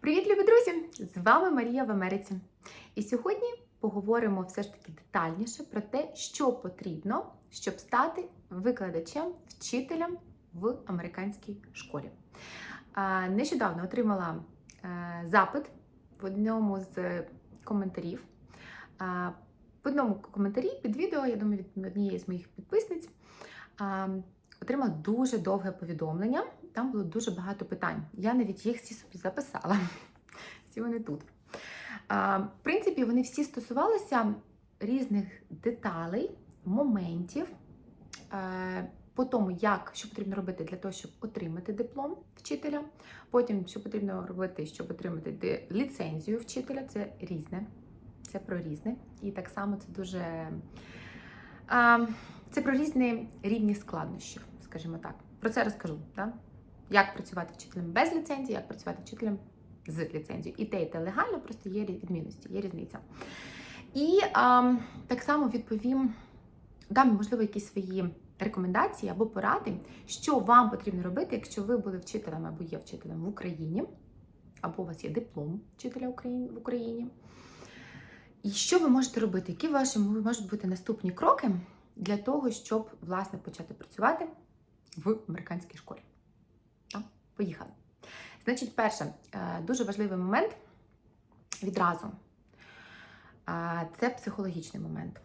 Привіт, любі друзі! З вами Марія в Америці. І сьогодні поговоримо все ж таки детальніше про те, що потрібно, щоб стати викладачем, вчителем в американській школі. Нещодавно отримала е, запит в одному з коментарів. В одному коментарі під відео, я думаю, від однієї з моїх підписниць. Отримала дуже довге повідомлення. Там було дуже багато питань. Я навіть їх всі собі записала. Всі вони тут. В принципі, вони всі стосувалися різних деталей, моментів, е, по тому, як що потрібно робити для того, щоб отримати диплом вчителя. Потім, що потрібно робити, щоб отримати ліцензію вчителя. Це різне. Це про різне. І так само це дуже. Це про різні рівні складнощів, скажімо так. Про це розкажу. Так? Як працювати вчителем без ліцензії, як працювати вчителем з ліцензією. І те, і те легально, просто є відмінності, є різниця. І а, так само відповім, дам, можливо, якісь свої рекомендації або поради, що вам потрібно робити, якщо ви були вчителем або є вчителем в Україні, або у вас є диплом вчителя в Україні. І що ви можете робити? Які ваші можуть бути наступні кроки для того, щоб власне почати працювати в американській школі? Поїхали. Значить, перше, е, дуже важливий момент відразу. Це психологічний момент.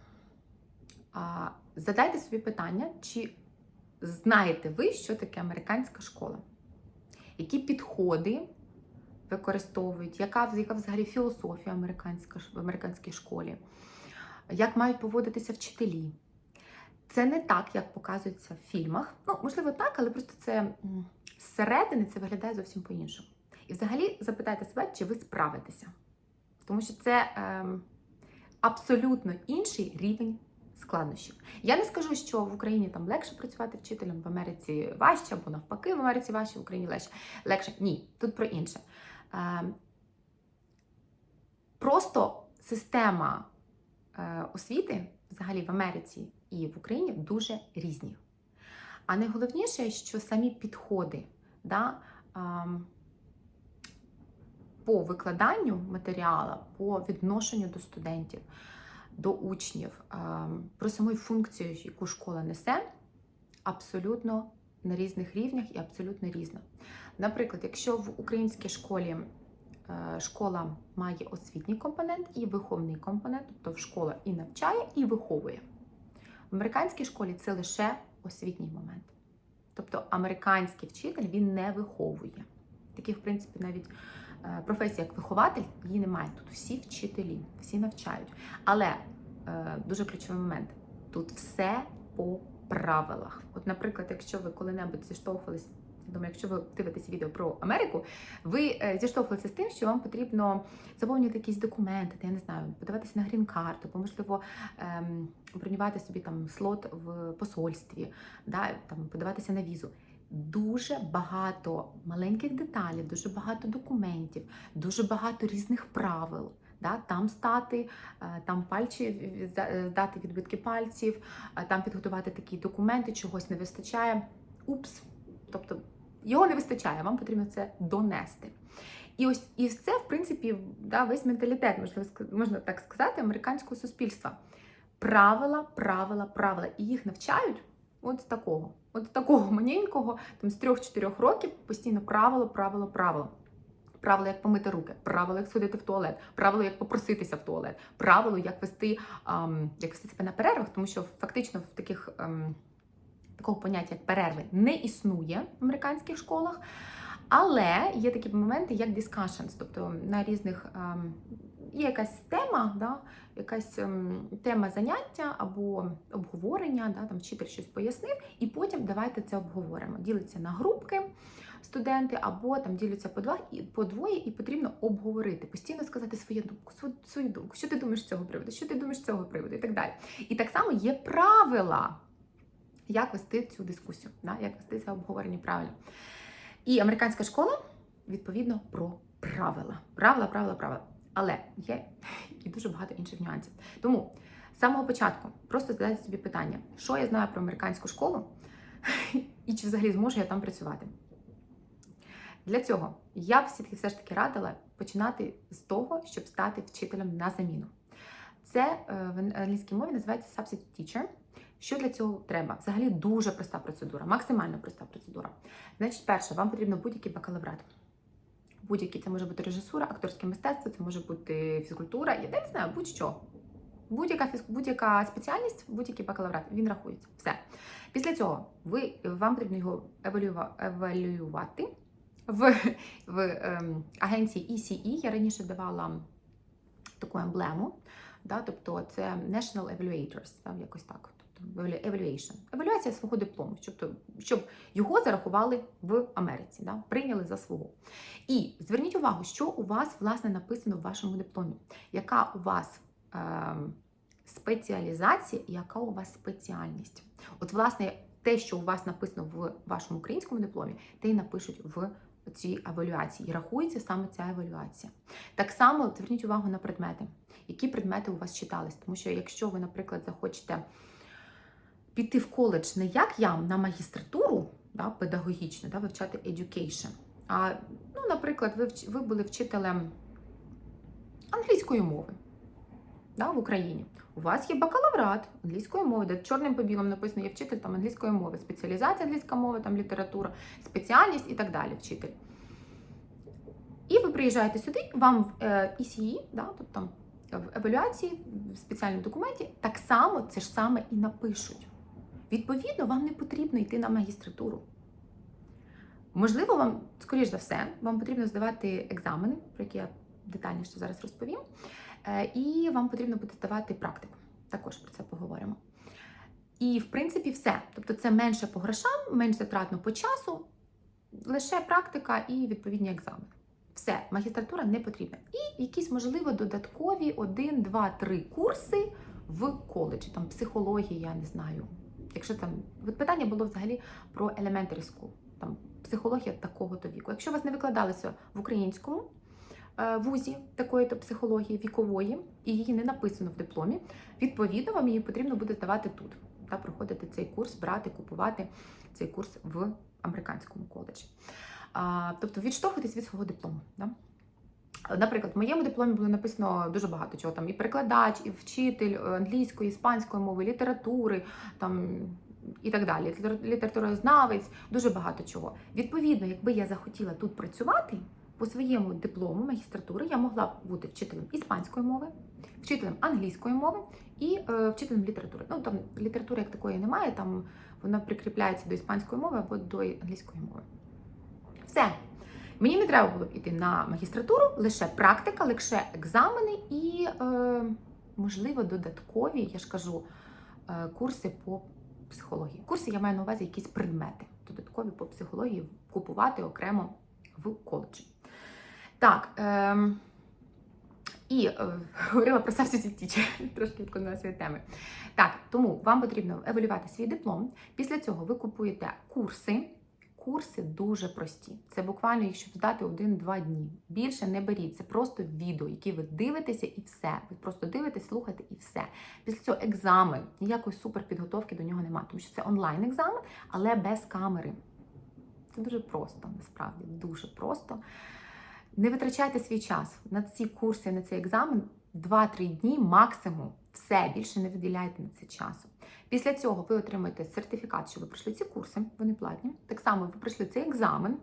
Задайте собі питання, чи знаєте ви, що таке американська школа? Які підходи використовують, яка, яка взагалі філософія американська, в американській школі, як мають поводитися вчителі? Це не так, як показується в фільмах. Ну, можливо, так, але просто це зсередини це виглядає зовсім по-іншому. І взагалі запитайте себе, чи ви справитеся. Тому що це ем, абсолютно інший рівень складнощів. Я не скажу, що в Україні там легше працювати вчителем, в Америці важче, або навпаки, в Америці важче, в Україні легше. легше. Ні, тут про інше. Ем, просто система е, освіти взагалі в Америці і в Україні дуже різні. А найголовніше, що самі підходи да, по викладанню матеріалу, по відношенню до студентів, до учнів, про саму функцію, яку школа несе, абсолютно на різних рівнях і абсолютно різно. Наприклад, якщо в українській школі е, школа має освітній компонент і виховний компонент, тобто школа і навчає, і виховує. В американській школі це лише освітній момент. Тобто американський вчитель він не виховує. Таких, в принципі, навіть е, професія як вихователь її немає. Тут всі вчителі, всі навчають. Але е, дуже ключовий момент: тут все по правилах. От, наприклад, якщо ви коли-небудь зіштовхувалися, думаю, якщо ви дивитесь відео про Америку, ви е, зіштовхувалися з тим, що вам потрібно заповнювати якісь документи, я не знаю, подаватися на грін-карту, або можливо ем, бронювати собі там слот в посольстві, да, там подаватися на візу. Дуже багато маленьких деталей, дуже багато документів, дуже багато різних правил. Да, там стати, е, там пальці е, здати відбитки пальців, там підготувати такі документи, чогось не вистачає. Упс, тобто його не вистачає, вам потрібно це донести. І ось і це, в принципі, да, весь менталітет, можливо, можна так сказати, американського суспільства. Правила, правила, правила. І їх навчають от з такого, от з такого маленького, там з трьох-чотирьох років постійно правило, правило, правило. Правило, як помити руки, правило, як сходити в туалет, правило, як попроситися в туалет, правило, як вести, ам, як вести себе на перервах, тому що фактично в таких ам, такого поняття, як перерви, не існує в американських школах. Але є такі моменти, як discussions, тобто на різних ем, є якась тема, да, якась ем, тема заняття або обговорення, да, там вчитель щось пояснив, і потім давайте це обговоримо. Ділиться на групки студенти, або там діляться по два і по двоє, і потрібно обговорити, постійно сказати свою думку, свою, свою думку, що ти думаєш з цього приводу, що ти думаєш з цього приводу, і так далі. І так само є правила, як вести цю дискусію, да, як вести це обговорення правильно. І американська школа, відповідно, про правила. Правила, правила, правила. Але є і дуже багато інших нюансів. Тому з самого початку просто задайте собі питання, що я знаю про американську школу, і чи взагалі зможу я там працювати. Для цього я б все ж таки радила починати з того, щоб стати вчителем на заміну. Це е, в англійській мові називається substitute teacher. Що для цього треба? Взагалі дуже проста процедура, максимально проста процедура. Значить, перше, вам потрібно будь-який бакалаврат. Будь-який це може бути режисура, акторське мистецтво, це може бути фізкультура, я не знаю, будь-що. Будь-яка будь-яка спеціальність, будь-який бакалаврат, він рахується. Все. Після цього ви, вам потрібно його евалюва... евалювати в, в ем, агенції ECE. Я раніше давала таку емблему. Да, тобто це National Evaluators, да, якось так. Evaluation. Евалюація свого диплому, щоб, щоб його зарахували в Америці, да, прийняли за свого. І зверніть увагу, що у вас власне написано в вашому дипломі, яка у вас е, спеціалізація і яка у вас спеціальність. От, власне, те, що у вас написано в вашому українському дипломі, те й напишуть в цій евалюації. І рахується саме ця евалюація. Так само зверніть увагу на предмети, які предмети у вас читались. Тому що, якщо ви, наприклад, захочете піти в коледж не як я на магістратуру да, педагогічну, да, вивчати education, а, ну, наприклад, ви, ви були вчителем англійської мови да, в Україні. У вас є бакалаврат англійської мови, де чорним по білому написано, є вчитель там англійської мови, спеціалізація англійська мова, там література, спеціальність і так далі. Вчитель. І ви приїжджаєте сюди, вам в е, ECE, да, тобто в евалюації, в спеціальному документі, так само це ж саме і напишуть. Відповідно, вам не потрібно йти на магістратуру. Можливо, вам, скоріш за все, вам потрібно здавати екзамени, про які я детальніше зараз розповім. Е, І вам потрібно буде здавати практику. Також про це поговоримо. І, в принципі, все. Тобто, це менше по грошам, менш затратно по часу, лише практика і відповідні екзамени. Все, магістратура не потрібна. І якісь, можливо, додаткові один, два, три курси в коледжі, там психологія, я не знаю. Якщо там питання було взагалі про elementary school, там психологія такого-то віку. Якщо вас не викладалося в українському е, вузі такої-то психології вікової, і її не написано в дипломі, відповідно, вам її потрібно буде здавати тут. Та проходити цей курс, брати, купувати цей курс в американському коледжі. Тобто відштовхуйтесь від свого диплому. Да? Наприклад, в моєму дипломі було написано дуже багато чого там і перекладач, і вчитель англійської, іспанської мови, літератури там і так далі. Літературознавець, дуже багато чого. Відповідно, якби я захотіла тут працювати по своєму диплому магістратури, я могла б бути вчителем іспанської мови, вчителем англійської мови і е, вчителем літератури. Ну там літератури як такої немає, там вона прикріпляється до іспанської мови або до англійської мови. Все. Мені не треба було б іти на магістратуру, лише практика, лише екзамени і, е, можливо, додаткові, я ж кажу, е, курси по психології. Курси я маю на увазі якісь предмети, додаткові по психології купувати окремо в коледжі. Так. Е, і е, говорила про teacher, трошки відклонилася від теми. Так, тому вам потрібно евалювати свій диплом. Після цього ви купуєте курси. Курси дуже прості. Це буквально їх, щоб здати один-два дні. Більше не беріть. Це просто відео, які ви дивитеся і все. Ви просто дивитесь, слухаєте і все. Після цього екзамен. Ніякої суперпідготовки до нього немає, тому що це онлайн-екзамен, але без камери. Це дуже просто, насправді, дуже просто. Не витрачайте свій час на ці курси, на цей екзамен 2-3 дні максимум. Все, більше не виділяйте на це часу. Після цього ви отримаєте сертифікат, що ви пройшли ці курси, вони платні. Так само ви пройшли цей екзамен,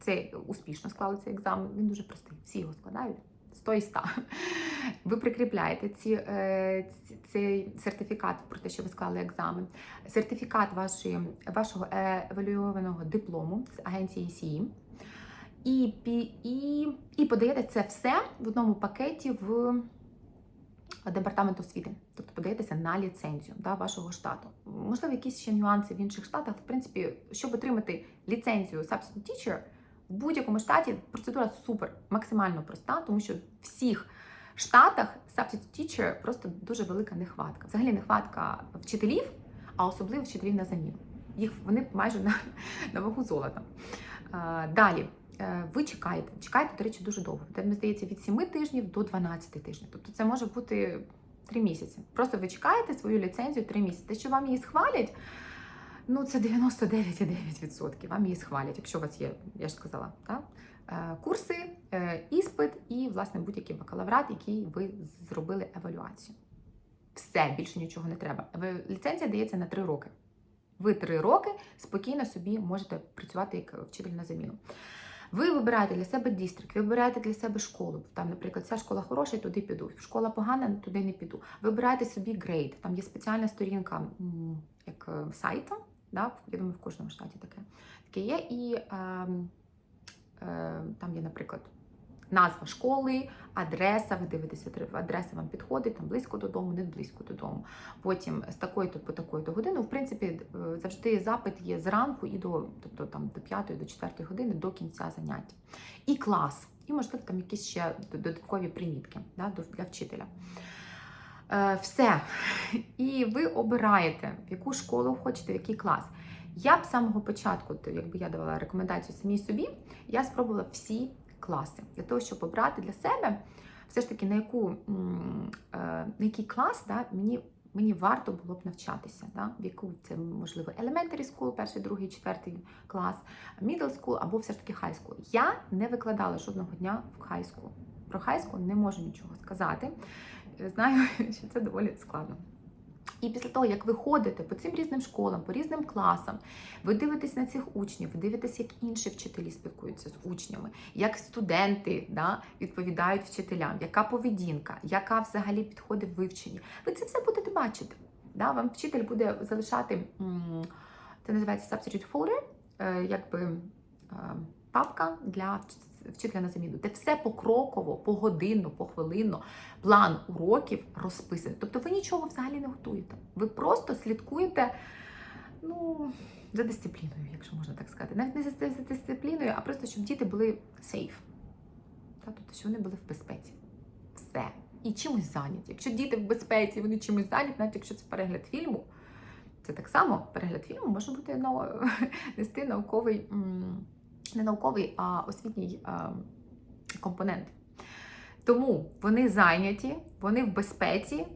це успішно склали цей екзамен, він дуже простий, всі його складають. 100 і 100. Ви прикріпляєте ці, е, цей сертифікат про те, що ви склали екзамен, сертифікат вашої, вашого евалюованого диплому з агенції СІІ. І, і, і подаєте це все в одному пакеті в департамент освіти, тобто подаєтеся на ліцензію да, вашого штату. Можливо, якісь ще нюанси в інших штатах. В принципі, щоб отримати ліцензію Substitute Teacher, в будь-якому штаті процедура супер, максимально проста, тому що в всіх штатах Substitute Teacher просто дуже велика нехватка. Взагалі нехватка вчителів, а особливо вчителів на заміну. Їх вони майже на, на вагу золота. А, далі. Ви чекаєте, чекаєте, до речі, дуже довго. Мені здається, від 7 тижнів до 12 тижнів. Тобто це може бути 3 місяці. Просто ви чекаєте свою ліцензію 3 місяці. Те, що вам її схвалять, Ну, це 99,9%. Вам її схвалять, якщо у вас є, я ж сказала, так? Е, курси, е, іспит і, власне, будь-який бакалаврат, який ви зробили евалюацію. Все, більше нічого не треба. Ліцензія дається на 3 роки. Ви 3 роки спокійно собі можете працювати як вчитель на заміну. Ви вибираєте для себе дістрикт, ви вибираєте для себе школу. Там, наприклад, ця школа хороша, туди піду. Школа погана, туди не піду. Вибирайте собі грейд. Там є спеціальна сторінка як сайту. сайта. Да? Я думаю, в кожному штаті таке, таке є. І е, е, там є, наприклад, назва школи, адреса. Ви дивитеся, адреса вам підходить, там близько додому, не близько додому. Потім з такої-то по такої-то години. В принципі, е, завжди запит є зранку і до, тобто там до 5 до 4 години до кінця заняття. І клас, і можливо там якісь ще додаткові примітки да, для вчителя. Е, все. І ви обираєте, в яку школу хочете, в який клас. Я б з самого початку, якби я давала рекомендацію самій собі, я спробувала всі класи для того, щоб обрати для себе все ж таки на яку е, на який клас да, мені. Мені варто було б навчатися, да? в яку це можливо elementary school, перший, другий, четвертий клас, middle school або все ж таки high school. Я не викладала жодного дня в high school. Про high school не можу нічого сказати. Знаю, що це доволі складно. І після того, як ви ходите по цим різним школам, по різним класам, ви дивитесь на цих учнів, ви дивитесь, як інші вчителі спілкуються з учнями, як студенти да, відповідають вчителям, яка поведінка, яка взагалі підходить в вивченні. Ви це все будете бачити. Да? Вам вчитель буде залишати, це називається substitute folder, е, якби е, папка для вчителя на заміну, де все покроково, погодинно, похвилинно, план уроків розписаний. Тобто ви нічого взагалі не готуєте. Ви просто слідкуєте ну, за дисципліною, якщо можна так сказати. Навіть не за, дисципліною, а просто щоб діти були сейф. Тобто, щоб вони були в безпеці. Все. І чимось зайняті. Якщо діти в безпеці, вони чимось зайняті, навіть якщо це перегляд фільму, це так само перегляд фільму може бути нести науковий, не науковий, а освітній компонент. Тому вони зайняті, вони в безпеці.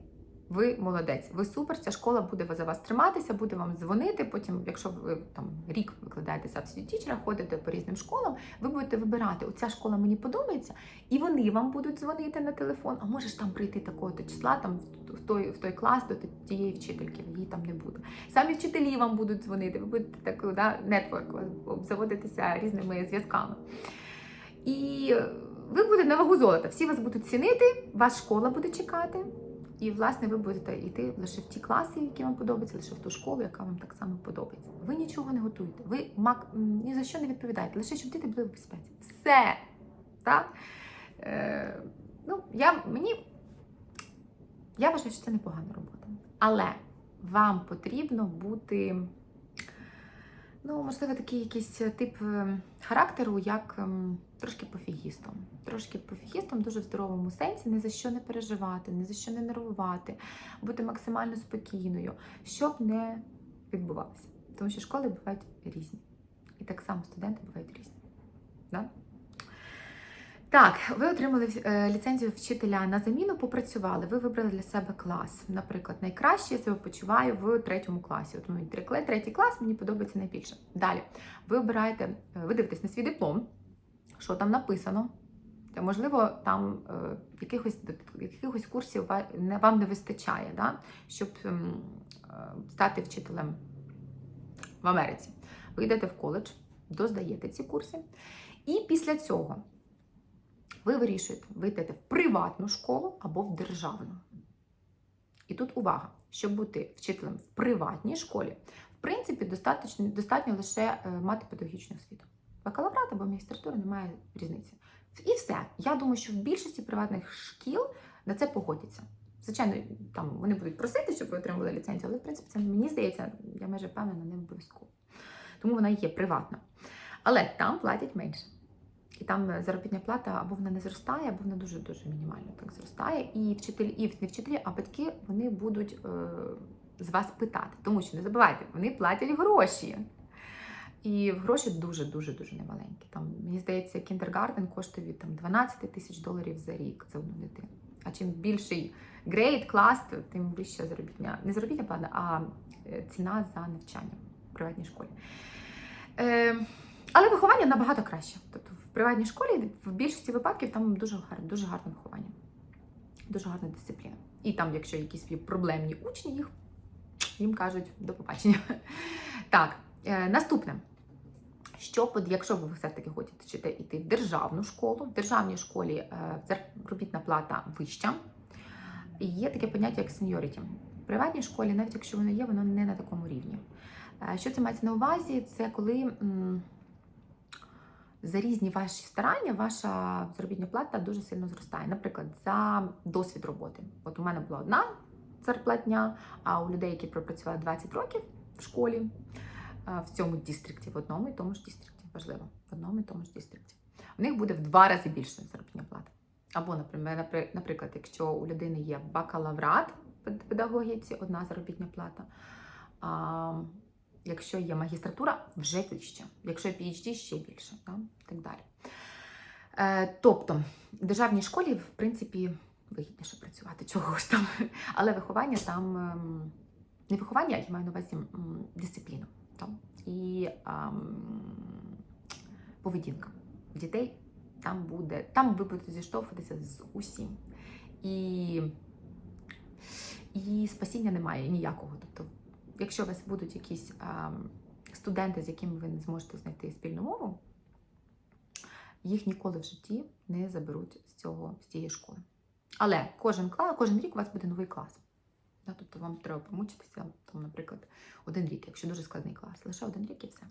Ви молодець, ви супер. Ця школа буде за вас триматися, буде вам дзвонити. Потім, якщо ви там рік викладаєте substitute тічера, ходите по різним школам, ви будете вибирати, оця школа мені подобається, і вони вам будуть дзвонити на телефон. А можеш там прийти такого-то числа, там в той, в той клас до тієї вчительки, її там не буде. Самі вчителі вам будуть дзвонити, ви будете так, да, нетворк обзаводитися різними зв'язками. І ви будете на вагу золота. Всі вас будуть цінити, вас школа буде чекати. І, власне, ви будете йти лише в ті класи, які вам подобаються, лише в ту школу, яка вам так само подобається. Ви нічого не готуєте, ви мак... ні за що не відповідаєте, лише щоб діти були в безпеці. Все. Так? Е, ну, я, мені... я вважаю, що це непогана робота. Але вам потрібно бути Ну, можливо, такий якийсь тип е, характеру, як ем, трошки пофігістом. Трошки пофігістом, дуже в здоровому сенсі, ні за що не переживати, ні за що не нервувати, бути максимально спокійною, щоб не відбувалося. Тому що школи бувають різні. І так само студенти бувають різні. Да? Так, ви отримали е, ліцензію вчителя на заміну, попрацювали. Ви вибрали для себе клас. Наприклад, найкраще я себе почуваю в третьому класі. От мені третій клас мені подобається найбільше. Далі ви обираєте, е, ви дивитесь на свій диплом, що там написано. Та, можливо, там е, якихось, якихось курсів вам не вистачає, да? щоб е, стати вчителем в Америці. Ви йдете в коледж, доздаєте ці курси, і після цього ви вирішуєте, ви йдете в приватну школу або в державну. І тут увага, щоб бути вчителем в приватній школі, в принципі, достатньо, достатньо лише е, мати педагогічну освіту. Бакалаврат або магістратура немає різниці. І все. Я думаю, що в більшості приватних шкіл на це погодяться. Звичайно, там вони будуть просити, щоб ви отримали ліцензію, але в принципі це мені здається, я майже впевнена, не обов'язково. Тому вона є приватна. Але там платять менше. І там заробітна плата або вона не зростає, або вона дуже дуже мінімально так зростає. І вчителі, і не вчителі, а батьки вони будуть е, з вас питати. Тому що не забувайте, вони платять гроші. І гроші дуже дуже немаленькі. Там мені здається, кіндергарден коштує від там 12 тисяч доларів за рік за одну дитину. А чим більший грейд, клас, тим вища заробітня. Не заробітня плата, а е, ціна за навчання. в приватній школі. Е, але виховання набагато краще. Тобто приватній школі в більшості випадків там дуже гарне, дуже гарне виховання, дуже гарна дисципліна. І там, якщо якісь проблемні учні, їх їм кажуть до побачення. Так, е, наступне. Що, якщо ви все-таки хочете йти в державну школу, в державній школі е, заробітна плата вища, є таке поняття як сеньоріті. В приватній школі, навіть якщо воно є, воно не на такому рівні. Е, Що це мається на увазі? Це коли за різні ваші старання ваша заробітна плата дуже сильно зростає. Наприклад, за досвід роботи. От у мене була одна зарплатня, а у людей, які пропрацювали 20 років в школі, е, в цьому дістрикті, в одному і тому ж дістрикті, важливо, в одному і тому ж дістрикті, у них буде в два рази більше заробітна плата. Або, наприклад, напри- наприклад, якщо у людини є бакалаврат в педагогіці, одна заробітна плата. А, якщо є магістратура, вже вище. Якщо PhD, ще більше, да? так далі. Е, тобто, в державній школі, в принципі, вигідніше працювати чогось там, але виховання там ем, не виховання, а я маю на увазі дисципліну там, і ем, поведінка дітей там буде, там ви будете зіштовхуватися з усім. І, і спасіння немає ніякого. Тобто, якщо у вас будуть якісь студенти, з якими ви не зможете знайти спільну мову, їх ніколи в житті не заберуть з цього з цієї школи. Але кожен клас, кожен рік у вас буде новий клас. Тобто вам треба помучитися, там, наприклад, один рік, якщо дуже складний клас, лише один рік і все.